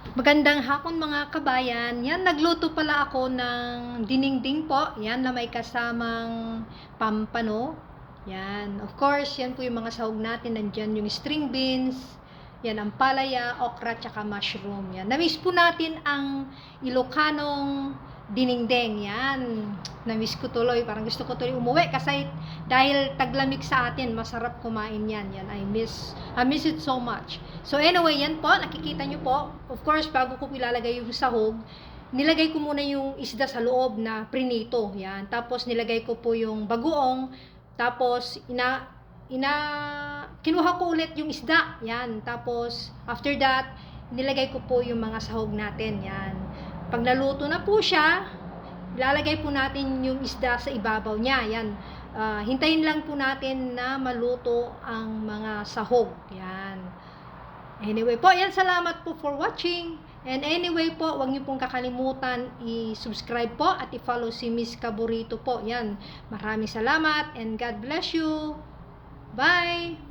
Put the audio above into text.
Magandang hapon mga kabayan. Yan, nagluto pala ako ng dinengding po. Yan na may kasamang pampano. Yan. Of course, yan po yung mga sahog natin. Nandyan yung string beans. Yan, ang palaya, okra, tsaka mushroom. Yan. Namiss po natin ang Ilocanong dinengdeng. Yan. Namiss ko tuloy. Parang gusto ko tuloy umuwi kasi dahil taglamig sa atin, masarap kumain yan. Yan, I miss, I miss it so much. So anyway, yan po, nakikita nyo po. Of course, bago ko ilalagay yung sahog, nilagay ko muna yung isda sa loob na prinito. Yan. Tapos nilagay ko po yung bagoong. Tapos ina ina kinuha ko ulit yung isda. Yan. Tapos after that, nilagay ko po yung mga sahog natin. Yan. Pag naluto na po siya, ilalagay po natin yung isda sa ibabaw niya. Yan. Ah, hintayin lang po natin na maluto ang mga sahog. Yan. Anyway po, yan salamat po for watching. And anyway po, huwag niyo pong kakalimutan i-subscribe po at i-follow si Miss Caborito po. Yan. Maraming salamat and God bless you. Bye!